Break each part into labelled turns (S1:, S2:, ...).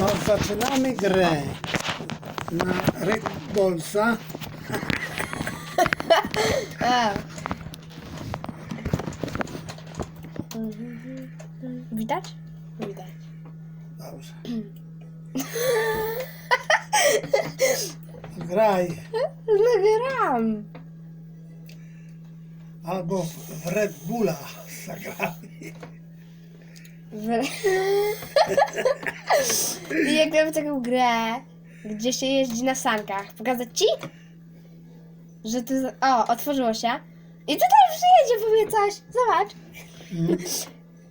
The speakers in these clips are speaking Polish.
S1: No, zaczynamy grę na Rygbolsa.
S2: A. Widać? Widać.
S1: Dobrze. Graj
S2: No gram.
S1: albo w Red Bulla zagramy.
S2: I jak gram w taką grę, gdzie się jeździ na sankach. Pokazać ci? Że z- O, otworzyło się. I tutaj przyjedzie powie coś. Zobacz.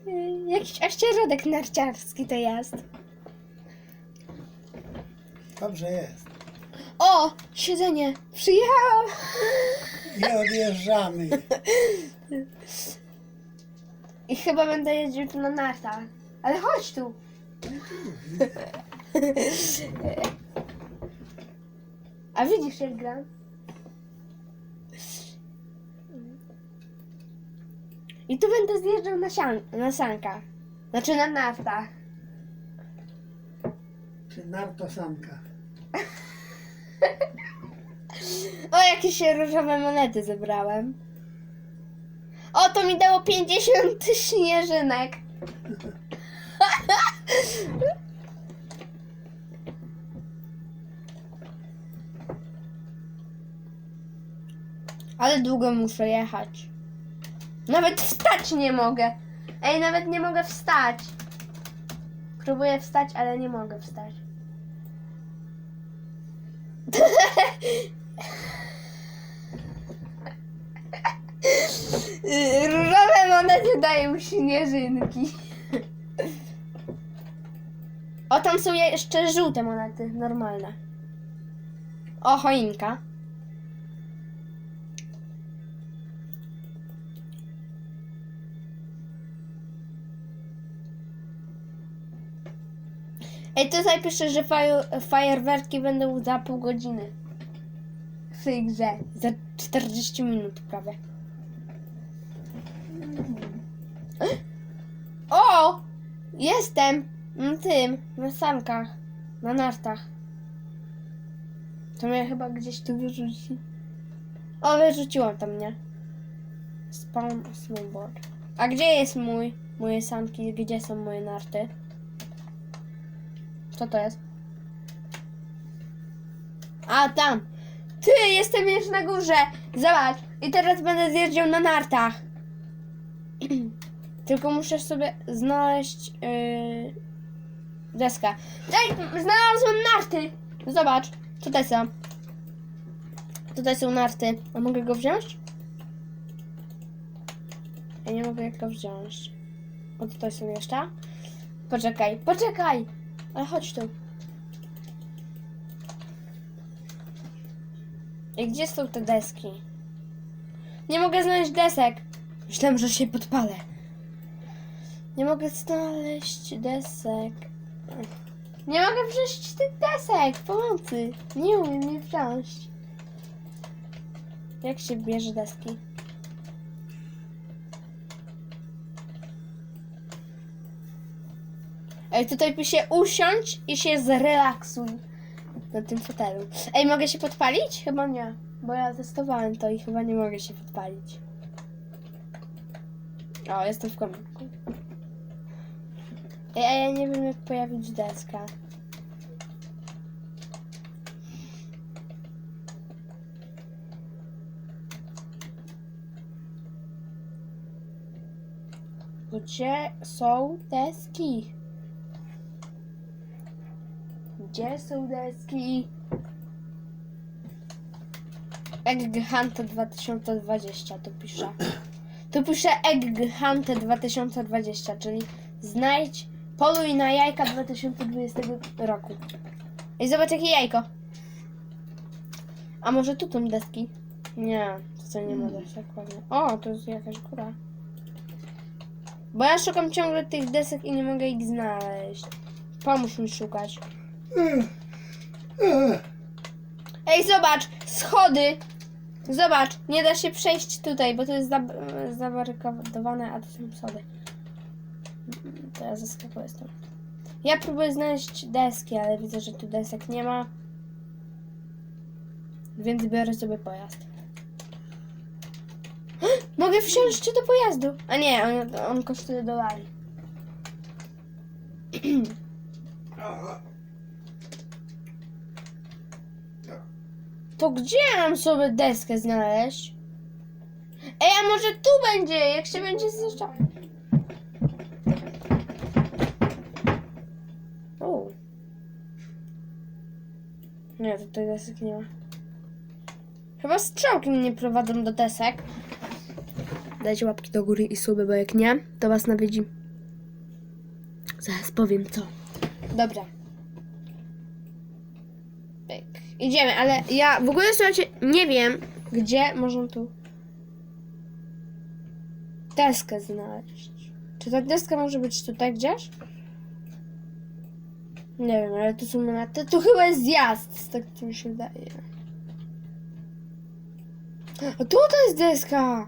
S1: Mm.
S2: Jakiś ościeżodek narciarski to jest.
S1: Dobrze jest.
S2: O! Siedzenie! Przyjechałam!
S1: I odjeżdżamy.
S2: I chyba będę jeździł tu na nartach. Ale chodź tu! A widzisz jak gram? I tu będę zjeżdżał na, sian- na sankach. Znaczy na nartach.
S1: Czy nartosanka.
S2: O, jakieś różowe monety zebrałem. To mi dało 50 śnieżynek. Ale długo muszę jechać. Nawet wstać nie mogę. Ej, nawet nie mogę wstać. Próbuję wstać, ale nie mogę wstać. Różowe monety dają śnieżynki. O, tam są jeszcze żółte monety, normalne. O, choinka. Ej, tutaj pisze, że faju- fajerwerki będą za pół godziny. W tej grze. Za 40 minut prawie. O! Jestem na tym, na sankach, na nartach. To mnie chyba gdzieś tu wyrzuci. O, wyrzuciłam tam mnie. Spawn snowboard. A gdzie jest mój, moje sanki? Gdzie są moje narty? Co to jest? A, tam. Ty, jestem już na górze. Zobacz. I teraz będę zjeżdżał na nartach. Tylko muszę sobie znaleźć yy, deskę. Ej, znalazłem narty! Zobacz, tutaj są. Tutaj są narty. A mogę go wziąć? Ja nie mogę go wziąć. O, tutaj są jeszcze. Poczekaj, poczekaj! Ale chodź tu. I gdzie są te deski? Nie mogę znaleźć desek. Myślałem, że się podpalę. Nie mogę znaleźć desek. Nie mogę wziąć tych desek. Pomocy. Nie umiem je wziąć. Jak się bierze deski? Ej, tutaj pisze usiądź i się zrelaksuj na tym fotelu. Ej, mogę się podpalić? Chyba nie, bo ja testowałem to i chyba nie mogę się podpalić. O, jestem w komiku. Ej, a ja nie wiem jak pojawić deskę. Gdzie są deski? Gdzie są deski? Egg Hunt 2020 to pisze. Tu pisze Egg Hunt 2020, czyli znajdź, poluj na jajka 2020 roku. I zobacz jakie jajko. A może tu są deski? Nie, to nie ma desek pewnie. O, to jest jakaś góra. Bo ja szukam ciągle tych desek i nie mogę ich znaleźć. Pomóż mi szukać. Ej, zobacz! Schody! Zobacz, nie da się przejść tutaj, bo to jest zab zabarykadowane, a to są schody. To ja zaskakuję stąd. Ja próbuję znaleźć deski, ale widzę, że tu desek nie ma. Więc biorę sobie pojazd. Mogę wsiąść do pojazdu. A nie, on, on kosztuje dolary. To gdzie mam sobie deskę znaleźć? Ej, a może tu będzie, jak się będzie zjeżdżał? Nie, tutaj desek nie ma. Chyba strzałki mnie prowadzą do desek. Dajcie łapki do góry i suby, bo jak nie, to was nawiedzi. Zaraz powiem co. Dobra. Pyk. Idziemy, ale ja w ogóle słuchajcie, nie wiem, gdzie można tu deskę znaleźć. Czy ta deska może być tutaj gdzieś? Nie wiem, ale tu są monety. Tu chyba jest zjazd, tak to mi się wydaje. A tutaj jest deska!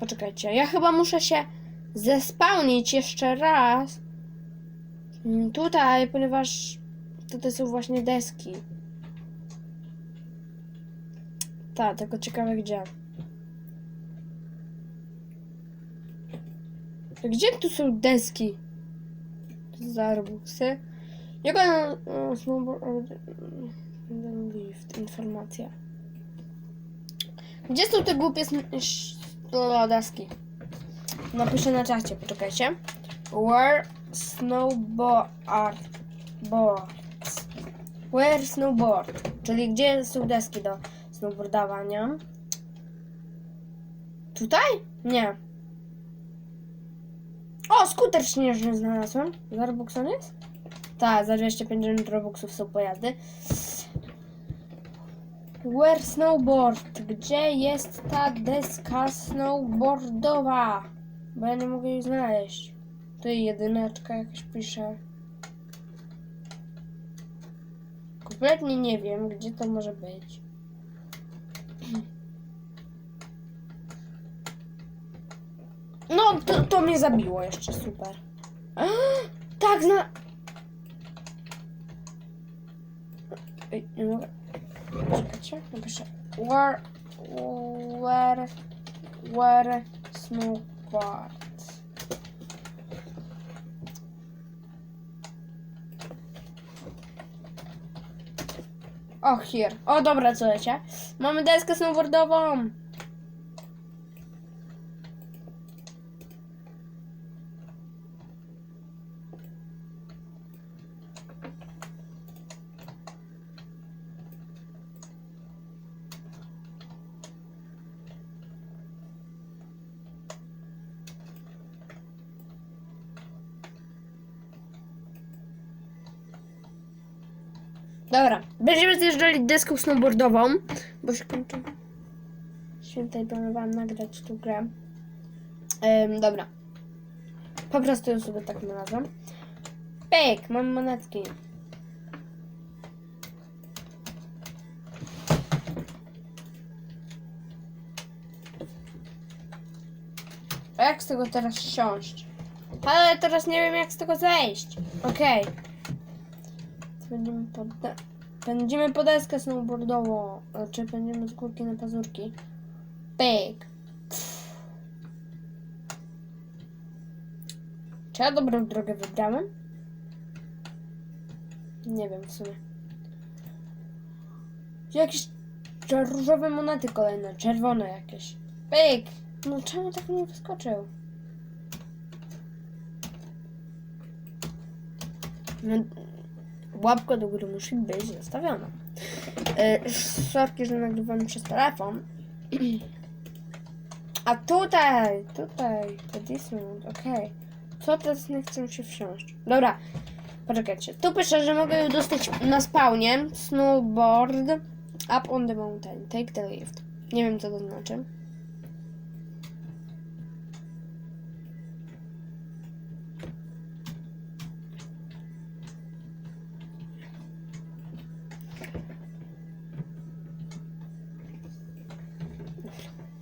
S2: Poczekajcie, ja chyba muszę się zespałnić jeszcze raz. Tutaj, ponieważ tutaj są właśnie deski. Tak, tylko ciekawe gdzie. Gdzie tu są deski? Za robuxy. Jak on... o, snowboard- Lift, informacja. Gdzie są te głupie deski? Napiszę na czacie, poczekajcie. Where snowboard boards. Where snowboard. Czyli gdzie są deski do snowboardowania? Tutaj? Nie. O, skuter śnieżny znalazłem. Za Robuxon jest? Tak, za 250 Robuxów są pojazdy. Where snowboard? Gdzie jest ta deska snowboardowa? Bo ja nie mogę jej znaleźć. Tu jedyneczka jakaś pisze. Kompletnie nie wiem, gdzie to może być. No, to, to mnie zabiło jeszcze, super. Tak, zna... Ej, nie mogę. Czekajcie, napiszę. Where, where, where snowboard. O, here. O, dobra, co lecie? Mamy deskę snowboardową. Dobra, będziemy zjeżdżali deską snowboardową, bo się kończy. Świętej planowałam nagrać tu grę. Ym, dobra. Po prostu ją sobie tak znalazłam. Pyk, mam monetki. A jak z tego teraz siąść? Ale teraz nie wiem jak z tego zejść. Okej. Będziemy pod, będziemy po deskę snowboardową. Czy będziemy z górki na pazurki. Pyk. Czy ja dobrą drogę wybrałem? Nie wiem w sumie. Jakieś różowe monety kolejne, czerwone jakieś. Pyk! No czemu tak nie wyskoczył? No, łapka do góry musi być zostawiona. Yy, sorki, że nagrywam przez telefon. A tutaj, tutaj, to Disneyland, okej. Co teraz nie chcę się wsiąść? Dobra, poczekajcie. Tu pisze, że mogę ją dostać na spawnie. Snowboard up on the mountain. Take the lift. Nie wiem, co to znaczy.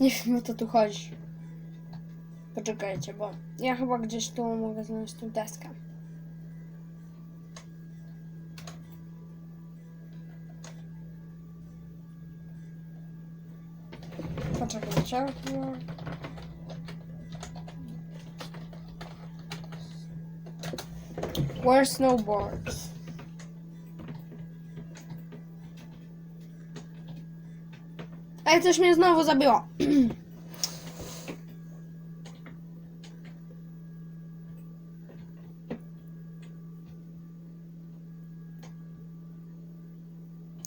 S2: Nie wiem, o co tu chodzi. Poczekajcie, bo ja chyba gdzieś tu mogę znaleźć tą deskę. No. Where snowboards? Ej, coś mnie znowu zabiło.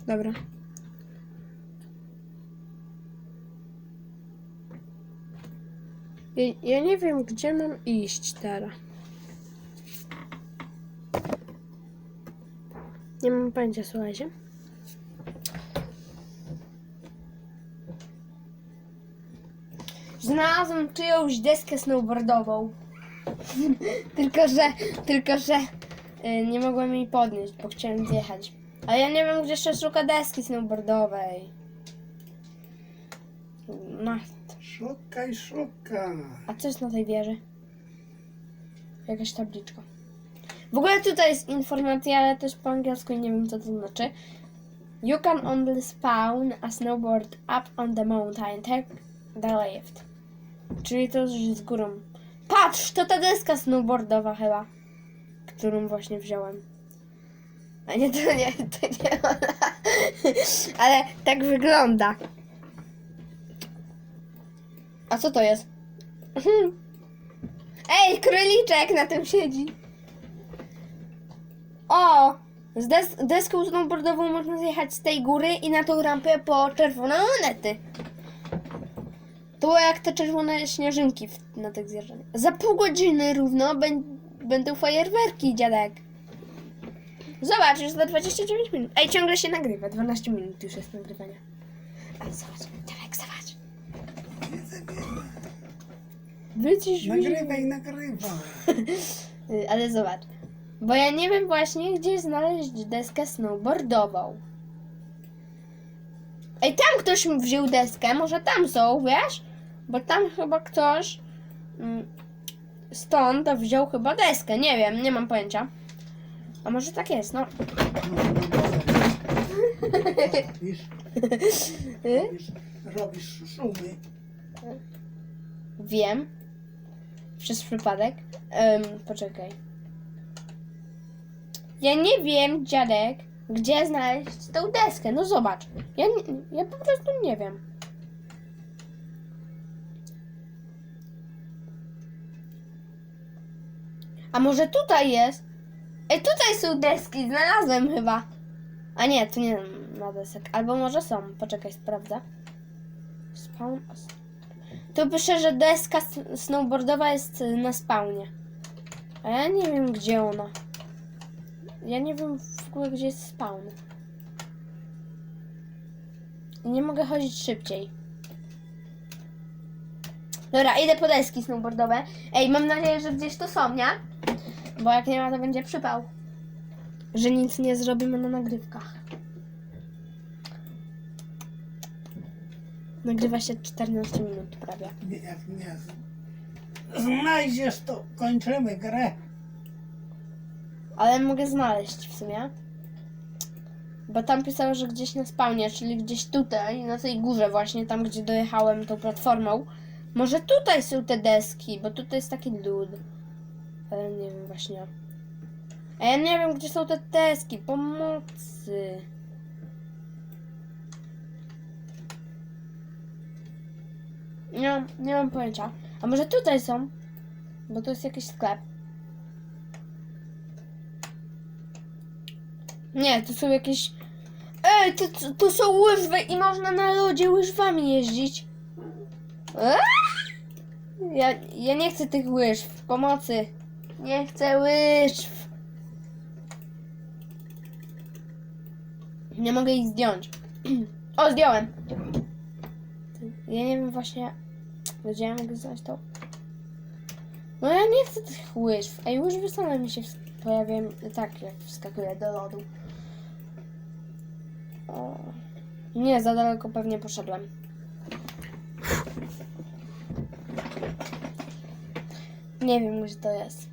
S2: Dobra. Ja, nie wiem, gdzie mam iść teraz. Nie mam pojęcia, słuchajcie. Znalazłem czyjąś deskę snowboardową. tylko, że, tylko, że y, nie mogłem jej podnieść, bo chciałem zjechać. Ale ja nie wiem, gdzie się szuka deski snowboardowej. No,
S1: Szukaj, szukaj.
S2: a co jest na tej wieży? Jakaś tabliczka. W ogóle tutaj jest informacja, ale też po angielsku i nie wiem co to znaczy. You can only spawn a snowboard up on the mountain. Take the lift. Czyli to z górą. Patrz, to ta deska snowboardowa chyba. Którą właśnie wziąłem. A nie, to nie, to nie ona. Ale tak wygląda. A co to jest? Mhm. Ej, króliczek na tym siedzi. O! Z des deską snowboardową można zjechać z tej góry i na tą rampę po czerwone monety. To jak te czerwone śnieżynki w, na tych zjeżdżaniach. Za pół godziny równo bę będą fajerwerki, dziadek. Zobacz, już za 29 minut. Ej, ciągle się nagrywa. 12 minut już jest nagrywania. Ale zobacz.
S1: Widzę, widzę.
S2: Wycisz.
S1: Nagrywaj, nagrywaj.
S2: Y, Ale zobacz. Bo ja nie wiem właśnie, gdzie znaleźć deskę snowboardową. Ej, tam ktoś mi wziął deskę, może tam są, wiesz? Bo tam chyba ktoś mm, stąd wziął chyba deskę, nie wiem, nie mam pojęcia. A może tak jest, no.
S1: Robisz, robisz, robisz szumy.
S2: Wiem. Przez przypadek. Em, poczekaj. Ja nie wiem, dziadek, gdzie znaleźć tą deskę. No zobacz. Ja, ja po prostu nie wiem. A może tutaj jest? Ej, tutaj są deski, znalazłem chyba. A nie, tu nie ma desek. Albo może są. Poczekaj, sprawdzę. Spawn. Tu pisze, że deska snowboardowa jest y, na spawnie. A ja nie wiem, gdzie ona. Ja nie wiem w ogóle, gdzie jest spawn. Nie mogę chodzić szybciej. Dobra, idę po deski snowboardowe. Ej, mam nadzieję, że gdzieś tu są, nie? Bo jak nie ma, to będzie przypał. Że nic nie zrobimy na nagrywkach. Nagrywa się 14 minut prawie.
S1: Nie, jak nie znajdziesz, to kończymy grę.
S2: Ale mogę znaleźć w sumie. Bo tam pisało, że gdzieś na spawnie, czyli gdzieś tutaj, na tej górze właśnie, tam gdzie dojechałem tą platformą. Może tutaj są te deski, bo tutaj jest taki lód. Ale nie wiem właśnie. A ja nie wiem, gdzie są te deski. Pomocy. Nie, mam- nie mam pojęcia. A może tutaj są? Bo to jest jakiś sklep. Nie, to są jakieś. Ej, to, to, to są łyżwy i można na lodzie łyżwami jeździć. Ja, ja nie chcę tych łyżw. Pomocy. Nie chcę łyżw. Nie mogę ich zdjąć. O, zdjąłem. Ja nie wiem właśnie, mogę znaleźć to. No ja nie chcę tych łyżw. Ej, łyżwy same mi się pojawiają tak, jak wskakuję do lodu. O. Nie, za daleko pewnie poszedłem. Nie wiem, gdzie to jest.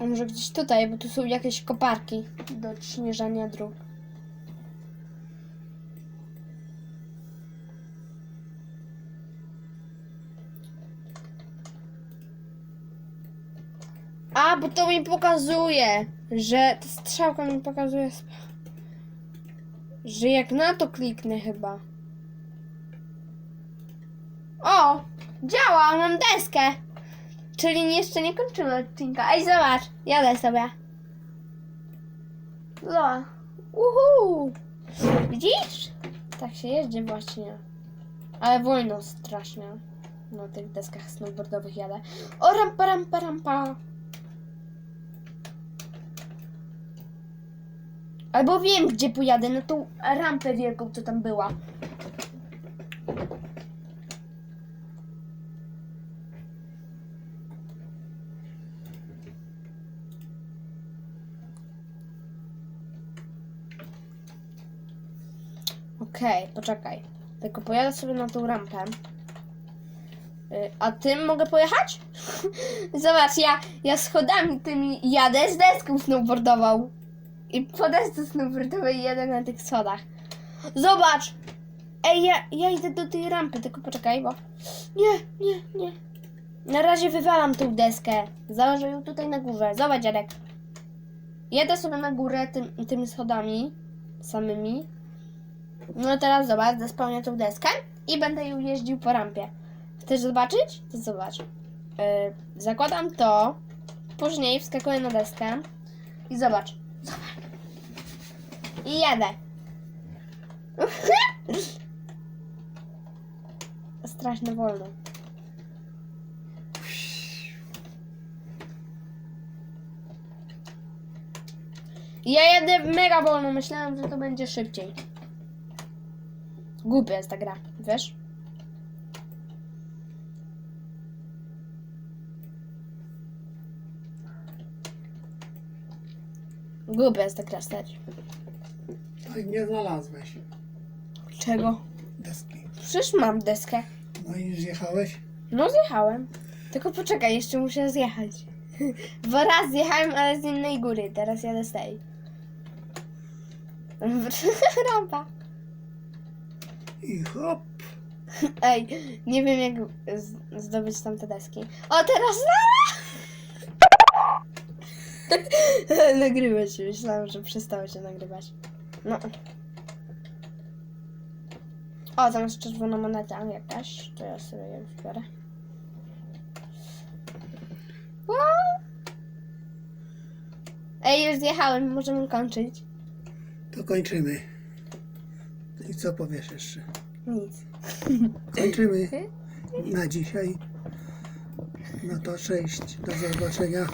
S2: A może gdzieś tutaj, bo tu są jakieś koparki do śnieżania dróg. Bo to mi pokazuje, że ta strzałka mi pokazuje, że jak na to kliknę chyba. O! Działa, mam deskę. Czyli jeszcze nie kończymy odcinka. Ej, zobacz, jadę sobie. Zobacz. Uhu! Widzisz? Tak się jeździ właśnie. Ale wolno strasznie. Na tych deskach snowboardowych jadę. O, rampa, rampa, rampa. Albo wiem, gdzie pojadę, na tą rampę wielką, co tam była. Okej, poczekaj. Tylko pojadę sobie na tą rampę. Y, A tym mogę pojechać? Zobacz, ja, ja schodami tymi jadę z deską snowboardową. I po desce snowboardowej jadę na tych schodach. Zobacz! Ej, ja, ja idę do tej rampy, tylko poczekaj, bo... Nie, nie, nie. Na razie wywalam tą deskę. Założę ją tutaj na górze. Zobacz, dziadek. Jedę sobie na górę tym, tymi schodami samymi. No teraz zobacz, zespełnię tą deskę i będę ją jeździł po rampie. Chcesz zobaczyć? To zobacz. Yy, zakładam to, później wskakuję na deskę i zobacz. I jadę. Strasznie wolno. Ja jadę mega wolno, myślałem, że to będzie szybciej. Głupia jest ta gra, wiesz? Głupia jest ta gra, stać.
S1: Nie znalazłeś
S2: Czego?
S1: deski.
S2: Przecież mam deskę.
S1: No i zjechałeś?
S2: No zjechałem. Tylko poczekaj, jeszcze muszę zjechać. Bo raz zjechałem, ale z innej góry. Teraz jadę z tej. Rampa.
S1: I hop.
S2: Ej, nie wiem jak z- zdobyć tam te deski. O, teraz Nagrywać się. Myślałam, że przestało się nagrywać. No. O, tam jest czerwona moneta jakaś. To ja sobie ją biorę. O! Ej, już zjechałem, możemy kończyć.
S1: To kończymy. I co powiesz jeszcze?
S2: Nic.
S1: Kończymy na dzisiaj. No to cześć. Do zobaczenia.